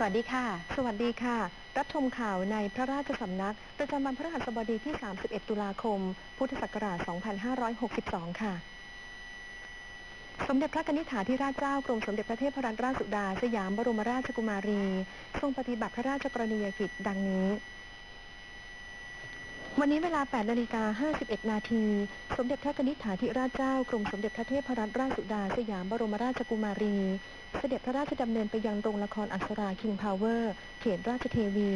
สวัสดีค่ะ สวัสดีค่ะ รับชมข่าวในพระราชสำนัก ประจำวันพฤหัสบดีที่ 31 ตุลาคม พุทธศักราช 2562 ค่ะ สมเด็จพระนิธิถาธิราชเจ้ากรมสมเด็จพระเทพรัตนราชสุดา สยามบรมราชกุมารี ทรงปฏิบัติพระราชกรณียกิจดังนี้ วันนี้เวลา 8 นาฬิกา 51 นาที สมเด็จพระนิธิถาธิราชเจ้ากรมสมเด็จพระเทพรัตนราชสุดาสยามบรมราชกุมารี เสด็จพระราชดำเนินไปยังโรงละครอักษราคิงพาวเวอร์ เขตราชเทวี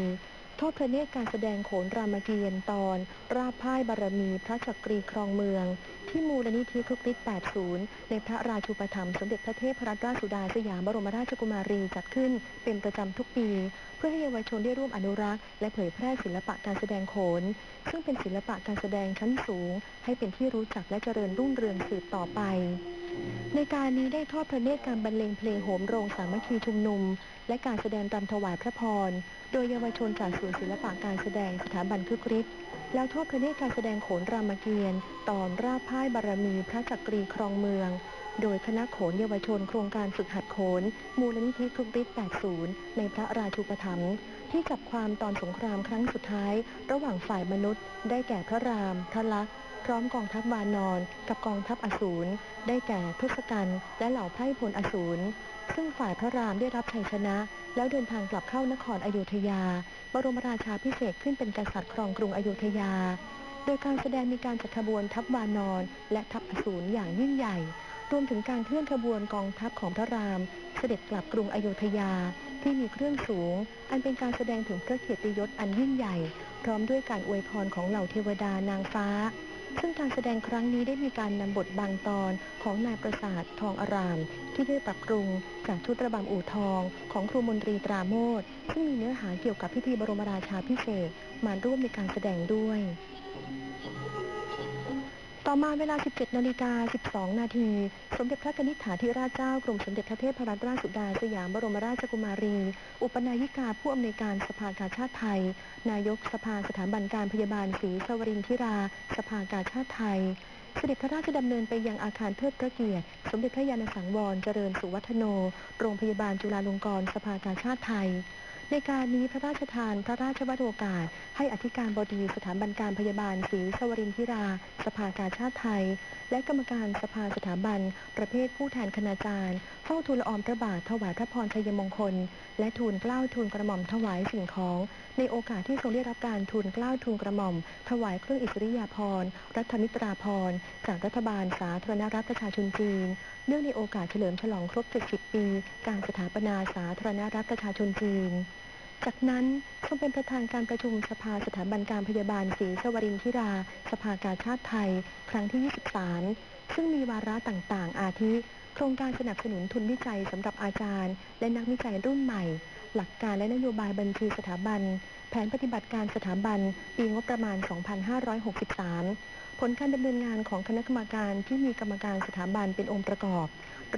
โทษพระเนตรการแสดงโขนรามเกียรติ์ตอน ราบพ่ายบารมีพระจักรีครองเมือง ที่มูลนิธิครุกฤทธิ์80 ในพระราชูปถัมภ์สมเด็จพระเทพรัตนราชสุดาสยามบรมราชกุมารีจัดขึ้นเป็นประจำทุกปี เพื่อให้เยาวชนได้ร่วมอนุรักษ์และเผยแพร่ศิลปะการแสดงโขน ซึ่งเป็นศิลปะการแสดงชั้นสูง ให้เป็นที่รู้จักและเจริญรุ่งเรืองสืบต่อไปในการนี้ได้ทอดพระเนตรการบรรเลงเพลงโหมโรงสามัคคีชุมนุม และการแสดงรำถวายพระพร โดยเยาวชนจากศูนย์ศิลปะการแสดงสถาบันคึกฤทธิ์แล้วทอดพระเนตรการแสดงโขนรามเกียรติ์ตอนราบพ่ายบารมีพระจักรีครองเมือง โดยคณะโขนเยาวชนโครงการฝึกหัดโขน มูลนิธิคึกฤทธิ์80 ในพระราชูปถัมภ์ที่จับความตอนสงครามครั้งสุดท้าย ระหว่างฝ่ายมนุษย์ ได้แก่พระราม พระลักษณ์พร้อมกองทัพวานอนกับกองทัพอสูร ได้แก่ทศกัณฐ์และเหล่าไพร่พลอสูร ซึ่งฝ่ายพระรามได้รับชัยชนะ แล้วเดินทางกลับเข้านครอโยธยา บรมราชาพิเศษขึ้นเป็นกษัตริย์ครองกรุงอโยธยา โดยการแสดงมีการจัดขบวนทัพวานอน และทัพอสูรอย่างยิ่งใหญ่ รวมถึงการเคลื่อนขบวนกองทัพของพระราม เสด็จกลับกรุงอโยธยาที่มีเครื่องสูง อันเป็นการแสดงถึงพระเกียรติยศอันยิ่งใหญ่ พร้อมด้วยการอวยพรของเหล่าเทวดานางฟ้า ซึ่งการแสดงครั้งนี้ได้มีการนำบทบางตอนของนายประสาททองอาราม ที่ได้ปรับปรุงจากชุดระบำอู่ทองของครูมนตรีตราโมทซึ่งมีเนื้อหาเกี่ยวกับพิธีบรมราชาพิเศษมาร่วมในการแสดงด้วย ต่อมาเวลา 17 นาฬิกา 12 นาที สมเด็จพระนิธิถาธิราชเจ้ากรมสมเด็จพระเทพรัตนราชสุดาสยามบรมราชกุมารี อุปนายิกาผู้อำนวยการสภากาชาติไทย นายกสภาสถาบันการพยาบาลศรีสวรินทิรา สภากาชาติไทย เสด็จพระราชดำเนินไปยังอาคารเทิดพระเกียรติ สมเด็จพระยาณสังวรเจริญสุวัฒโน โรงพยาบาลจุฬาลงกรณ์สภากาชาติไทย ในการนี้พระราชทานพระราชวัตโอกาส ให้อธิการบดีสถาบันการพยาบาลศรีสวรินทิรา สภากาชาติไทย และกรรมการสภาสถาบัน ประเภทผู้แทนคณาจารย์ เฝ้าทูลละอองพระบาทถวายพระพรชัยมงคล และทูลเกล้าทูลกระหม่อมถวายสิ่งของ ในโอกาสที่ทรงได้รับการทูลเกล้าทูลกระหม่อม ถวายเครื่องอิสริยาภรณ์รัฐมิตราภรณ์จากรัฐบาลสาธารณรัฐประชาชนจีน เนื่องในโอกาสเฉลิมฉลองครบ 70 ปี การสถาปนาสาธารณรัฐประชาชนจีน จากนั้นทรงเป็นประธานการประชุมสภาสถาบันการพยาบาลศรีสวรินทิรา สภากาชาติไทย ครั้งที่ 23 ซึ่งมีวาระต่างๆ อาทิ โครงการสนับสนุนทุนวิจัยสำหรับอาจารย์ และนักวิจัยรุ่นใหม่ หลักการและนโยบายบัญชีสถาบัน แผนปฏิบัติการสถาบัน ปีงบประมาณ 2563 ผลการดำเนินงานของคณะกรรมการที่มีกรรมการสถาบันเป็นองค์ประกอบ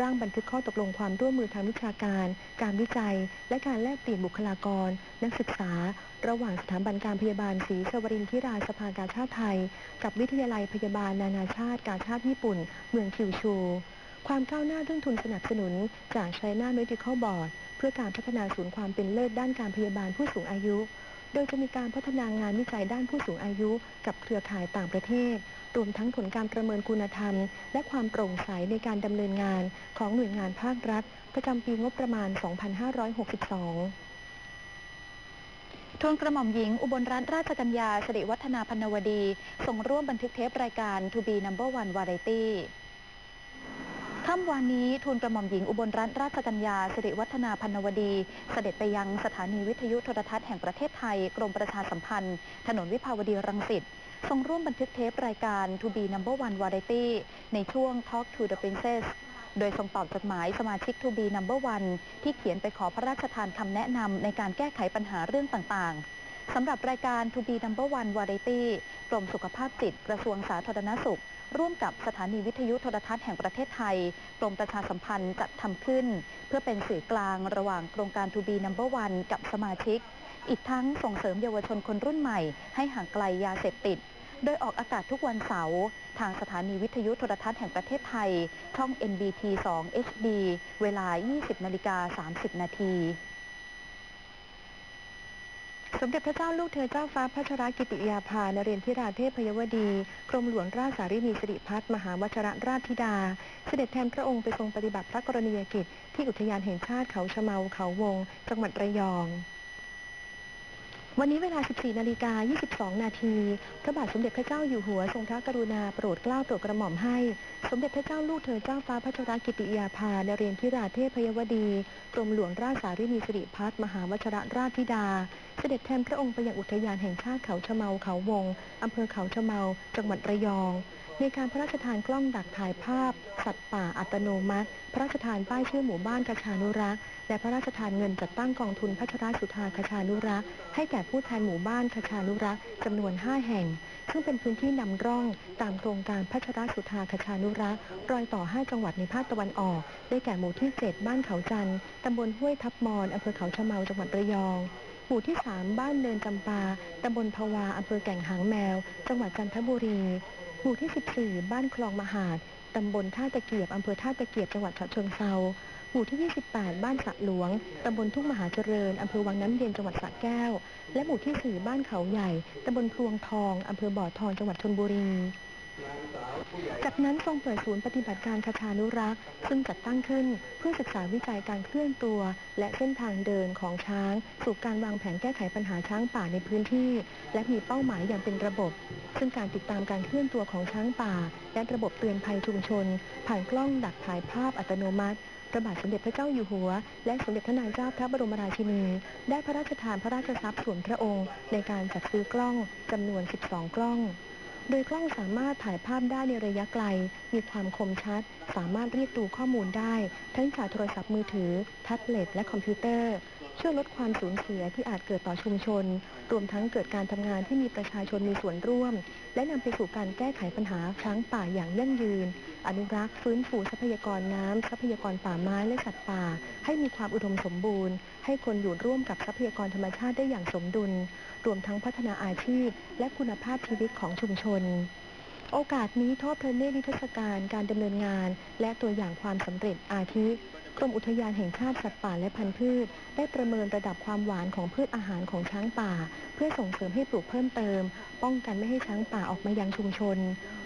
ร่างบันทึกข้อตกลงความร่วมมือทางวิชาการ การวิจัย และการแลกเปลี่ยนบุคลากร นักศึกษา ระหว่างสถาบันการพยาบาลศรีสวรินทิราสภากาชาติไทย กับวิทยาลัยพยาบาลนานาชาติ กาชาติญี่ปุ่น เมืองคิวชู ความก้าวหน้าเรื่องทุนสนับสนุน จาก China Medical Board เพื่อการพัฒนาศูนย์ความเป็นเลิศด้านการพยาบาลผู้สูงอายุ โดยจะมีการพัฒนางานวิจัยด้านผู้สูงอายุ กับเครือข่ายต่างประเทศ รวมทั้งผลการประเมินคุณธรรม และความโปร่งใสในการดำเนินงานของหน่วยงานภาครัฐ ประจำปีงบประมาณ 2562ทูลกระหม่อมหญิง อุบลรัตนราชกัญญาสิริวัฒนาพันวดี ส่งร่วมบันทึกเทปรายการ To be number one variety ค่ำวานนี้ทูลกระหม่อมหญิงอุบลรัตนราชกัญญาสิริวัฒนาพันวดี เสด็จไปยังสถานีวิทยุโทรทัศน์แห่งประเทศไทย กรมประชาสัมพันธ์ ถนนวิภาวดีรังสิตทรงร่วมบันทึกเทปรายการ To be number one variety ในช่วง Talk to the Princess โดยทรงตอบจดหมายสมาชิก To be number one ที่เขียนไปขอพระราชทานคำแนะนำในการแก้ไขปัญหาเรื่องต่างๆ สำหรับรายการ To be number one variety กรมสุขภาพจิตกระทรวงสาธารณสุข ร่วมกับสถานีวิทยุโทรทัศน์แห่งประเทศไทย กรมประชาสัมพันธ์จัดทำขึ้น เพื่อเป็นสื่อกลางระหว่างโครงการ To be number one กับสมาชิก อีกทั้งส่งเสริมเยาวชนคนรุ่นใหม่ ให้ห่างไกลยาเสพติด โดยออกอากาศทุกวันเสาร์ทางสถานีวิทยุโทรทัศน์แห่งประเทศไทย ช่อง NBT 2 HD เวลา 20นาฬิกา30 นาที สมเด็จพระเจ้าลูกเธอเจ้าฟ้าพัชรกิติยาภานเรนทิราเทพยวดี กรมหลวงราชสารินีสิริพัฒน์มหาวชรราชธิดา เสด็จแทนพระองค์ไปทรงปฏิบัติพระกรณียกิจ ที่อุทยานแห่งชาติเขาชะเมาเขาวง จังหวัดระยอง วันนี้เวลา 14 นาฬิกา 22 นาที พระบาทสมเด็จพระเจ้าอยู่หัวทรงพระกรุณาโปรดเกล้าโปรดกระหม่อมให้ สมเด็จพระเจ้าลูกเธอเจ้าฟ้าพัชรกิติยาภานเรนทิราเทพยวดี กรมหลวงราชสารินีสิริพัฒน์มหาวชรราชธิดา เสด็จแทนพระองค์ไปยังอุทยานแห่งชาติเขาชะเมาเขาวง อำเภอเขาชะเมา จังหวัดระยอง ในการพระราชทานกล้องดักถ่ายภาพ สัตว์ป่าอัตโนมัติ พระราชทานป้ายชื่อหมู่บ้านกชานุรักษ์ และพระราชทานเงินจัดตั้งกองทุนพัชรสุธาคชานุรักษ์ให้แก่ผู้แทนหมู่บ้านคชานุรักษ์จำนวน 5 แห่ง ซึ่งเป็นพื้นที่นำร่องตามโครงการพัชรสุธาคชานุรักษ์รอยต่อ 5 จังหวัดในภาคตะวันออก ได้แก่หมู่ที่ 7 บ้านเขาจันทร์ตำบลห้วยทับมอนอำเภอเขาชะเมาจังหวัดระยองหมู่ที่ 3 บ้านเนินจำปาตำบลภาวาอำเภอแก่งหางแมว จังหวัดจันทบุรี หมู่ที่ 14 บ้านคลองมหาด ตำบลท่าตะเกียบ อำเภอท่าตะเกียบ จังหวัดฉะเชิงเทราหมู่ที่ 28 บ้านสะหลวง ตำบลทุ่งมหาเจริญ อำเภอวังน้ำเย็น จังหวัดสระแก้ว และหมู่ที่ 4 บ้านเขาใหญ่ ตำบลพลวงทอง อำเภอบ่อทอง จังหวัดชลบุรี จากนั้นทรงเปิดศูนย์ปฏิบัติการคาชานุรักษ์ ซึ่งจัดตั้งขึ้นเพื่อศึกษาวิจัยการเคลื่อนตัว และเส้นทางเดินของช้าง สู่การวางแผนแก้ไขปัญหาช้างป่าในพื้นที่ และมีเป้าหมายอย่างเป็นระบบ ซึ่งการติดตามการเคลื่อนตัวของช้างป่า และระบบเตือนภัยชุมชน ผ่านกล้องดักถ่ายภาพอัตโนมัติพระบาทสมเด็จพระเจ้าอยู่หัว และสมเด็จพระนางเจ้าพระบรมราชินี ได้พระราชทานพระราชทรัพย์ส่วนพระองค์ ในการจัดซื้อกล้องจำนวน 12 กล้อง โดยกล้องสามารถถ่ายภาพได้ในระยะไกล มีความคมชัด สามารถเรียกดูข้อมูลได้ ทั้งจากโทรศัพท์มือถือ แท็บเล็ต และคอมพิวเตอร์ ช่วยลดความสูญเสียที่อาจเกิดต่อชุมชน รวมทั้งเกิดการทำงานที่มีประชาชนมีส่วนร่วม และนำไปสู่การแก้ไขปัญหาช้างป่าอย่างยั่งยืน อนุรักษ์ฟื้นฟูทรัพยากรน้ำทรัพยากรป่าไม้และสัตว์ป่า ให้มีความอุดมสมบูรณ์ ให้คนอยู่ร่วมกับทรัพยากรธรรมชาติได้อย่างสมดุล รวมทั้งพัฒนาอาชีพ และคุณภาพชีวิตของชุมชนโอกาสนี้ทอดพระเนตรนิทรรศการการดำเนินงาน และตัวอย่างความสำเร็จอาทิ กรมอุทยานแห่งชาติสัตว์ป่าและพันธุ์พืช ได้ประเมินระดับความหวานของพืชอาหารของช้างป่า เพื่อส่งเสริมให้ปลูกเพิ่มเติม ป้องกันไม่ให้ช้างป่าออกมายังชุมชน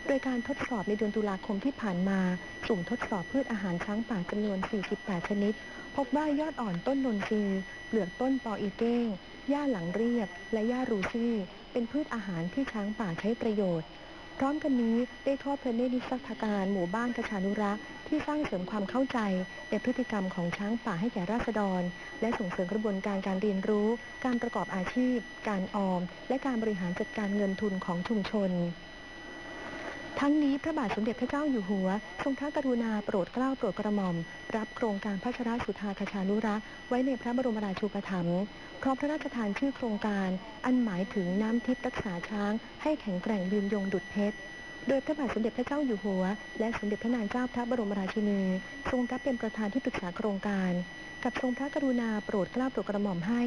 โดยการทดสอบในเดือนตุลาคมที่ผ่านมาสุ่มทดสอบพืชอาหารช้างป่าจำนวน 48 ชนิด พบว่ายอดอ่อนต้นนนทรีเปลือกต้นปออีเก้งหญ้าหลังเรียบ และหญ้ารูซี่เป็นพืชอาหารที่ช้างป่าใช้ประโยชน์ พร้อมกันนี้ได้ทอดพระเนตรนิทรรศการหมู่บ้านกระชานุรักษ์ที่สร้างเสริมความเข้าใจในพฤติกรรมของช้างป่าให้แก่ราษฎร และส่งเสริมกระบวนการการเรียนรู้ การประกอบอาชีพ การออม และการบริหารจัดการเงินทุนของชุมชน ทั้งนี้พระบาทสมเด็จพระเจ้าอยู่หัว ทรงพระกรุณาโปรดเกล้าโปรดกระหม่อม รับโครงการพัชราสุธาคชานุรักษ์ไว้ในพระบรมราชูปถัมภ์พร้อมพระราชทานชื่อโครงการ อันหมายถึงน้ำทิพย์รักษาช้าง ให้แข็งแกร่งยืนยงดุจเพชร โดยพระบาทสมเด็จพระเจ้าอยู่หัว และสมเด็จพระนางเจ้าพระบรมราชินี ทรงรับเป็นประธานที่ปรึกษาโครงการ กับทรงพระกรุณาโปรดเกล้าโปรดกระหม่อมให้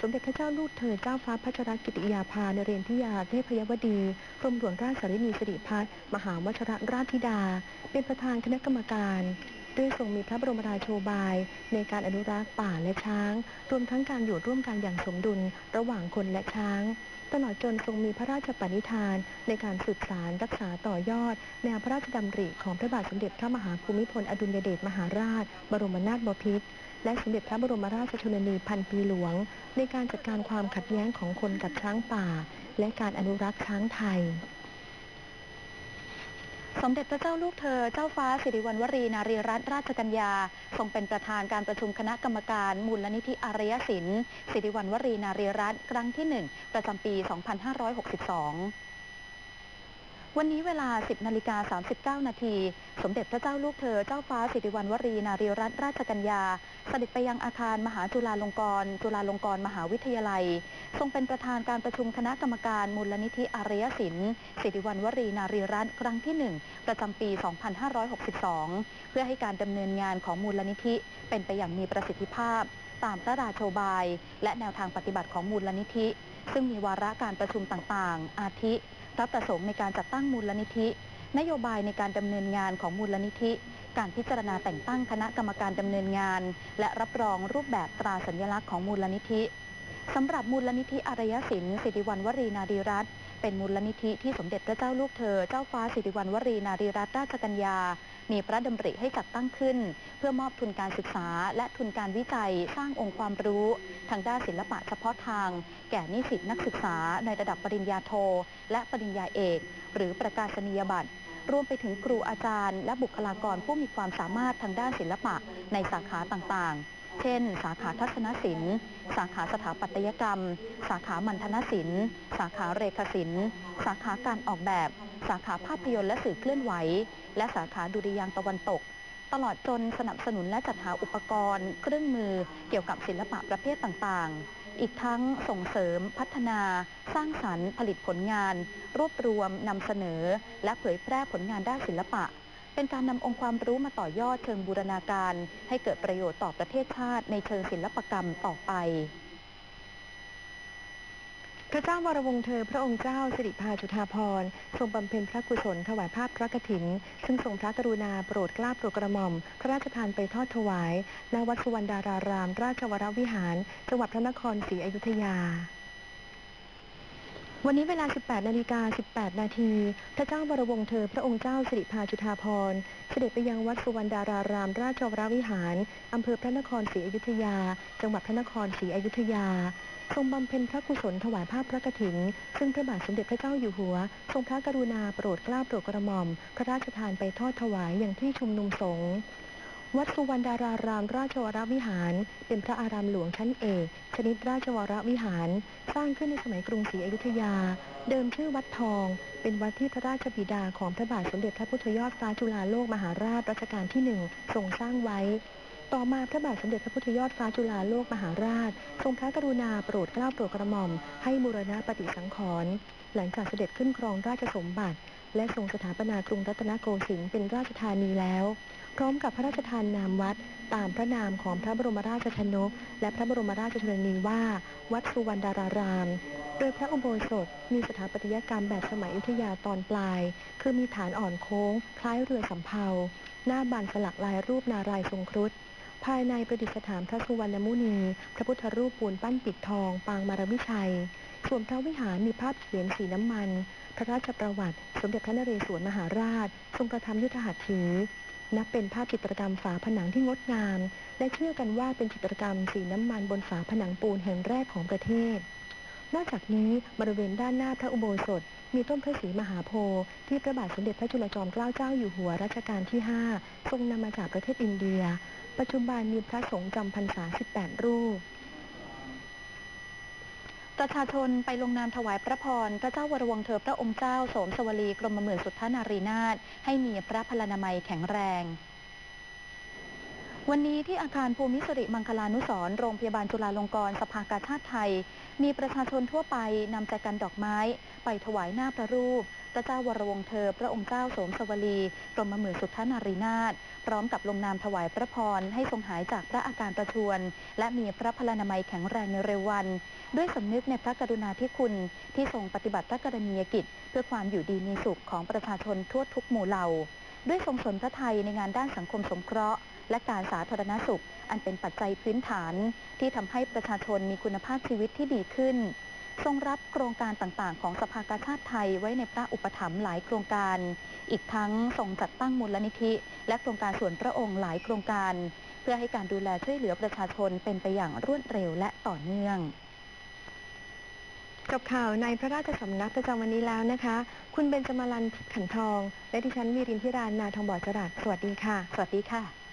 สมเด็จพระเจ้าลูกเธอเจ้าฟ้าพัชรกิติยาภานเรนทิยาเทพยวดีกรมหลวงราชสารินีสิริพัฒมหาวชรราชธิดา เป็นประธานคณะกรรมการ ด้วยทรงมีพระบรมราโชบาย ในการอนุรักษ์ป่าและช้าง รวมทั้งการอยู่ร่วมกันอย่างสมดุลระหว่างคนและช้าง ตลอดจนทรงมีพระราชปณิธาน ในการสืบสารรักษาต่อยอด แนวพระราชดำริของพระบาทสมเด็จพระมหาภูมิพลอดุลยเดชมหาราช บรมนาถบพิตรและสมเด็จพระบรมราชชนนีพันปีหลวง ในการจัดการความขัดแย้งของคนกับช้างป่า และการอนุรักษ์ช้างไทย สมเด็จพระเจ้าลูกเธอ เจ้าฟ้าสิริวัณวรีนารีรัตนราชกัญญา ทรงเป็นประธานการประชุมคณะกรรมการมูลนิธิอารยศิลป์สิริวัณวรีนารีรัตน์ครั้งที่ 1 ประจำปี 2562 วันนี้เวลา 10นาฬิกา39 นาที สมเด็จพระเจ้าลูกเธอ เจ้าฟ้าสิริวัณวรี นารีรัตนราชกัญญาเสด็จไปยังอาคารมหาจุฬาลงกรณ์ จุฬาลงกรณ์มหาวิทยาลัย ทรงเป็นประธานการประชุมคณะกรรมการมูลนิธิอารยศิลป์สิริวัณวรี นารีรัตน์ครั้งที่ 1 ประจำปี 2562 เพื่อให้การดำเนินงานของมูลนิธิเป็นไปอย่างมีประสิทธิภาพ ตามพระราโชบาย และแนวทางปฏิบัติของมูลนิธิ ซึ่งมีวาระการประชุมต่างๆ อาทิ พระประสงค์ในการจัดตั้งมูลนิธิ นโยบายในการดำเนินงานของมูลนิธิ การพิจารณาแต่งตั้งคณะกรรมการดำเนินงาน และรับรองรูปแบบตราสัญลักษณ์ของมูลนิธิสำหรับมูลนิธิอารยศิลป์สิริวัณวรีนารีรัตน์ เป็นมูลนิธิที่สมเด็จพระเจ้าลูกเธอ เจ้าฟ้าสิริวัณวรีนารีรัตน์ราชกัญญา มีพระดำริให้จัดตั้งขึ้น เพื่อมอบทุนการศึกษา และทุนการวิจัยสร้างองค์ความรู้ ทางด้านศิลปะเฉพาะทาง แก่นิสิตนักศึกษาในระดับปริญญาโท และปริญญาเอก หรือประกาศนียบัตรรวมไปถึงครูอาจารย์ และบุคลากรผู้มีความสามารถทางด้านศิลปะในสาขาต่างๆ เช่น สาขาทัศนศิลป์ สาขาสถาปัตยกรรม สาขามัณฑนศิลป์ สาขาเรขศิลป์ สาขาการออกแบบ สาขาภาพยนตร์และสื่อเคลื่อนไหว และสาขาดุริยางตะวันตก ตลอดจนสนับสนุนและจัดหาอุปกรณ์ เครื่องมือเกี่ยวกับศิลปะประเภทต่างๆ อีกทั้งส่งเสริม พัฒนา สร้างสรรค์ ผลิตผลงาน รวบรวมนำเสนอ และเผยแพร่ผลงานด้านศิลปะ เป็นการนำองค์ความรู้มาต่อยอดเชิงบูรณาการ ให้เกิดประโยชน์ต่อประเทศชาติในเชิงศิลปกรรมต่อไปพระเจ้าวรวงศ์เธอพระองค์เจ้าสิริพาจุฑาภรณ์ทรงบำเพ็ญพระกุศลถวายภาพพระกฐิน ซึ่งทรงพระกรุณาโปรดกล้าโปรดกระหม่อม พระราชทานไปทอดถวายณวัดสุวรรณดาราราม ราชวรวิหาร จังหวัดพระนครศรีอยุธยา วันนี้เวลา 18 นาฬิกา 18 นาที พระเจ้าวรวงศ์เธอ พระองค์เจ้าสิริพาจุฑาภรเสด็จไปยังวัดสุวรรณดาราราม ราชวรวิหาร อำเภอพระนครศรีอยุธยา จังหวัดพระนครศรีอยุธยา ทรงบำเพ็ญพระกุศลถวายภาพพระกฐิน ซึ่งพระบาทสมเด็จพระเจ้าอยู่หัว ทรงพระกรุณาโปรดเกล้าโปรดกระหม่อม พระราชทานไปทอดถวายอย่างที่ชุมนุมสงฆ์ วัดสุวรรณดารารามราชวรวิหาร เป็นพระอารามหลวงชั้นเอกชนิดราชวรวิหาร สร้างขึ้นในสมัยกรุงศรีอยุธยา เดิมชื่อวัดทอง เป็นวัดที่พระราชบิดาของพระบาทสมเด็จพระพุทธยอดฟ้าจุฬาโลกมหาราชรัชกาลที่หนึ่งทรงสร้างไว้ ต่อมาพระบาทสมเด็จพระพุทธยอดฟ้าจุฬาโลกมหาราช ทรงพระกรุณาโปรดเกล้าโปรดกระหม่อม ให้บูรณะปฏิสังขรณ์หลังจากเสด็จขึ้นครองราชสมบัติ และทรงสถาปนากรุงรัตนโกสินทร์เป็นราชธานีแล้ว พร้อมกับพระราชทานนามวัดตามพระนามของพระบรมราชชนก และพระบรมราชชนนีว่า วัดสุวรรณดาราราม โดยพระอุโบสถมีสถาปัตยกรรมแบบสมัยอยุธยาตอนปลาย คือมีฐานอ่อนโค้ง คล้ายเรือสำเภา หน้าบานสลักลายรูปนารายณ์ทรงครุฑภายในประดิษฐานพระสุวรรณมุนี พระพุทธรูปปูนปั้นปิดทอง ปางมารวิชัย ส่วนพระวิหารมีภาพเขียนสีน้ำมัน พระราชประวัติ สมเด็จพระนเรศวรมหาราช ทรงกระทำยุทธหัตถี นับเป็นภาพจิตรกรรมฝาผนังที่งดงาม และเชื่อกันว่าเป็นจิตรกรรมสีน้ำมันบนฝาผนังปูนแห่งแรกของประเทศ นอกจากนี้บริเวณด้านหน้าพระอุโบสถ มีต้นพระศรีมหาโพธิ์ที่พระบาทสมเด็จพระจุลจอมเกล้าเจ้าอยู่หัวรัชกาลที่ 5 ทรงนำมาจากประเทศอินเดีย ปัจจุบันมีพระสงฆ์จำพรรษา 18 รูป ประชาชนไปลงนามถวายพระพร พระเจ้าวรวงศ์เธอพระองค์เจ้า โสมสวลีกรมหมื่นสุทธานารีนาถให้มีพระพลานามัยแข็งแรง วันนี้ที่อาคารภูมิสริมังคลานุสรโรงพยาบาลจุฬาลงกรณ์สภากาชาติไทย มีประชาชนทั่วไปนำใจกันดอกไม้ ไปถวายหน้าพระรูป พระเจ้าวรวงเธอ พระองค์เจ้าโสมสวลีกรมหมื่นสุทธนารีนาถพร้อมกับลงนามถวายพระพรให้ทรงหายจากพระอาการประชวรและมีพระพลานามัยแข็งแรงในเร็ววัน ด้วยสำนึกในพระกรุณาธิคุณที่ทรงปฏิบัติพระกรณียกิจ เพื่อความอยู่ดีมีสุขของประชาชนทั่วทุกหมู่เหล่าด้วยทรงสนพระไทยในงานด้านสังคมสงเคราะห์ และการสาธารณสุข อันเป็นปัจจัยพื้นฐาน ที่ทำให้ประชาชนมีคุณภาพชีวิตที่ดีขึ้น ทรงรับโครงการต่างๆ ของสภากาชาติไทยไว้ในพระอุปถัมภ์หลายโครงการ อีกทั้งทรงจัดตั้งมูลนิธิ และโครงการส่วนพระองค์หลายโครงการ เพื่อให้การดูแลช่วยเหลือประชาชนเป็นไปอย่างรวดเร็วและต่อเนื่องจบข่าวในพระราชสำนักประจำวันนี้แล้วนะคะ คุณเบนจมาลันขันทอง และดิฉันวีรินทิรานนาทองบอจรัสสวัสดีค่ะ สวัสดีค่ะ